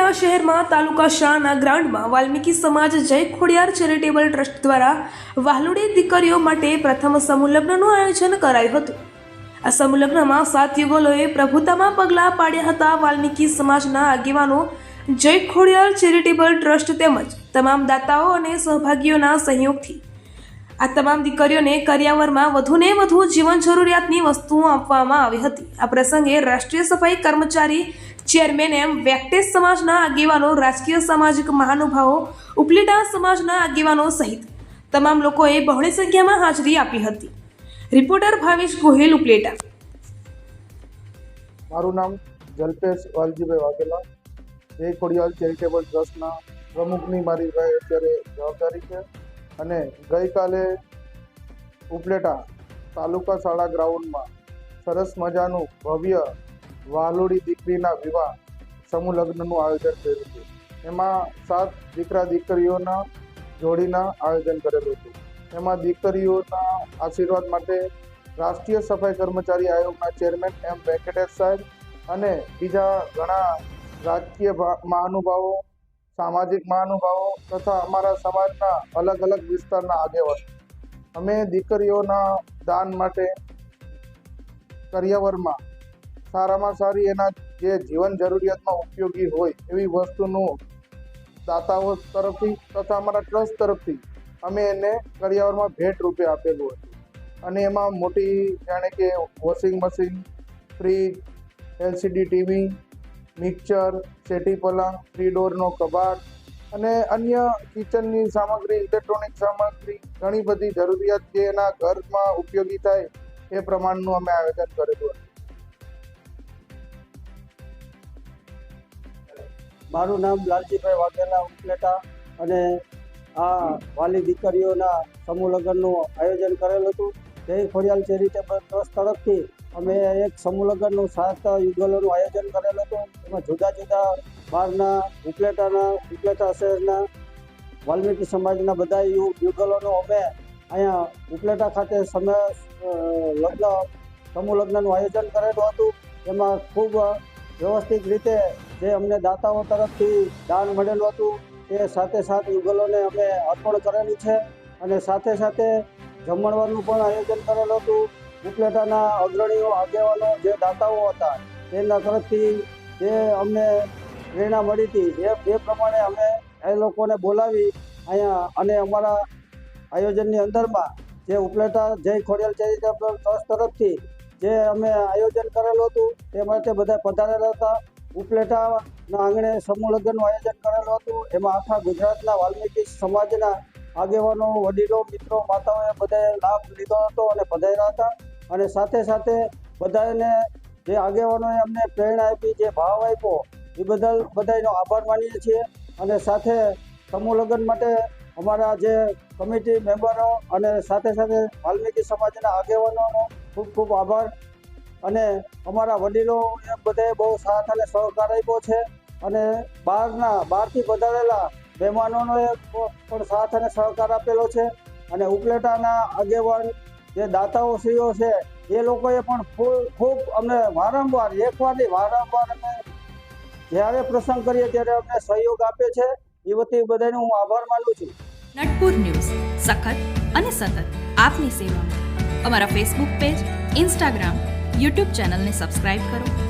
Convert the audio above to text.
ઉપલેટા શહેરમાં તાલુકા શાહના ગ્રાઉન્ડમાં વાલ્મીકી સમાજ જય ખોડિયાર ચેરિટેબલ ટ્રસ્ટ દ્વારા વાહલુડી દીકરીઓ માટે પ્રથમ સમુલગ્નનું આયોજન કરાયું હતું. આ સમુલગ્નમાં સાત યુગલોએ પ્રભુતામાં પગલાં પાડ્યા હતા વાલ્મીકી સમાજના આગેવાનો જય ખોડિયાર ચેરિટેબલ ટ્રસ્ટ તેમજ તમામ દાતાઓ અને સહભાગીઓના સહયોગથી. આ તમામ દીકરીઓને કરિયાવરમાં વધુને વધુ જીવન જરૂરિયાતની વસ્તુઓ આપવામાં આવી હતી. આ પ્રસંગે રાષ્ટ્રીય સફાઈ કર્મચારી ચેરમેન એમ વેક્ટેસ સમાજના આગેવાનો, રાજકીય સામાજિક મહાનુભાવો, ઉપલેટા સમાજના આગેવાનો સહિત તમામ લોકોએ બહોળી સંખ્યામાં હાજરી આપી હતી. રિપોર્ટર ભાવેશ ગોહિલ, ઉપલેટા. મારું નામ જલ્પેશ વાલજીભાઈ વાઘેલા. જય ખોડિયાલ ચેરિટેબલ ટ્રસ્ટના પ્રમુખની મારી અત્યારે જવાબદારી છે. અને ગઈકાલે ઉપલેટા તાલુકા શાળા ગ્રાઉન્ડમાં સરસ મજાનું ભવ્ય વાલોડી દીકરીના વિવાહ સમૂહ લગ્નનું આયોજન થયું હતું. એમાં સાત દીકરા દીકરીઓના જોડીના આયોજન કરેલું હતું. એમાં દીકરીઓના આશીર્વાદ માટે રાષ્ટ્રીય સફાઈ કર્મચારી આયોગના ચેરમેન એમ વેંકટેશ સાહેબ અને બીજા ઘણા રાજકીય મહાનુભાવો સામાજિક મહાનુભાવો તથા અમારા સમાજના અલગ અલગ વિસ્તારના આગેવાનો. અમે દીકરીઓના દાન માટે કરિયાવરમાં સારામાં સારી એના જે જીવન જરૂરિયાતમાં ઉપયોગી હોય એવી વસ્તુનું દાતાઓ તરફથી તથા અમારા ટ્રસ્ટ તરફથી અમે એને કરિયાવરમાં ભેટ રૂપે આપેલું હતું. અને એમાં મોટી, જાણે કે, washing machine, fridge, LCD TV mixer settee પલંગ થ્રી ડોરનો કબાટ અને અન્ય કિચનની સામગ્રી ઇલેક્ટ્રોનિક સામગ્રી, ઘણી બધી જરૂરિયાત જે એના ઘરમાં ઉપયોગી થાય એ પ્રમાણનું અમે આયોજન કરેલું મારું નામ લાલજીભાઈ વાઘેલા ઉપલેટા અને આ વાલી દીકરીઓના સમૂહ લગ્નનું આયોજન કરેલું હતું. જય ખોડિયાલ ચેરિટેબલ ટ્રસ્ટ તરફથી અમે એક સમૂહ લગ્નનું સાત યુગલોનું આયોજન કરેલું હતું. એમાં જુદા જુદા બહારના ઉપલેટાના, ઉપલેટા શહેરના, વાલ્મીકી સમાજના બધા યુગલોનો અમે અહીંયા ઉપલેટા ખાતે સમય લગ્ન, સમૂહ લગ્નનું આયોજન કરેલું હતું. એમાં ખૂબ વ્યવસ્થિત રીતે જે અમને દાતાઓ તરફથી દાન મળેલું હતું, એ સાથે સાથ યુગલોને અમે અર્પણ કરેલું છે. અને સાથે સાથે જમણવારનું પણ આયોજન કરેલું હતું. ઉપલેટાના અગ્રણીઓ, આગેવાનો, જે દાતાઓ હતા તેના તરફથી જે અમને પ્રેરણા મળી હતી, એ એ પ્રમાણે અમે એ લોકોને બોલાવી અહીંયા અને અમારા આયોજનની અંદરમાં જે ઉપલેટા જય ખોડિયાલ ચેરિટેબલ ટ્રસ્ટ તરફથી જે અમે આયોજન કરેલું હતું, તે માટે બધા પધારેલા હતા. ઉપલેટાના આંગણે સમૂહ લગ્નનું આયોજન કરેલું હતું. એમાં આખા ગુજરાતના વાલ્મીકી સમાજના આગેવાનો, વડીલો, મિત્રો, માતાઓએ બધાએ લાભ લીધો હતો અને પધાર્યા હતા. અને સાથે સાથે બધાને જે આગેવાનોએ અમને પ્રેરણા આપી, જે ભાવ આપ્યો, એ બદલ બધાનો આભાર માનીએ છીએ. અને સાથે સમૂહ લગ્ન માટે અમારા જે કમિટી મેમ્બરો અને સાથે સાથે વાલ્મીકી સમાજના આગેવાનોનો ખૂબ ખૂબ આભાર. અને અમારા વડીલોએ બધાએ બહુ સાથ અને સહકાર આપ્યો છે. અને બહારના, બહારથી વધારેલા મહેમાનોનો પણ સાથ અને સહકાર આપેલો છે. અને ઉપલેટાના આગેવાન જે દાતાઓ શ્રીઓ છે, એ લોકોએ પણ ખૂબ અમને વારંવાર એકવાર નહીં વારંવાર અમે જ્યારે પ્રસંગ કરીએ ત્યારે અમને સહયોગ આપે છે. એ વતી બધાનો હું આભાર માનું છું. નટપુર ન્યૂઝ, સખત અને સતત આપની સેવામાં. અમારા ફેસબુક પેજ ઇન્સ્ટાગ્રામ યુટ્યુબ ચેનલને સબસ્ક્રાઇબ કરો.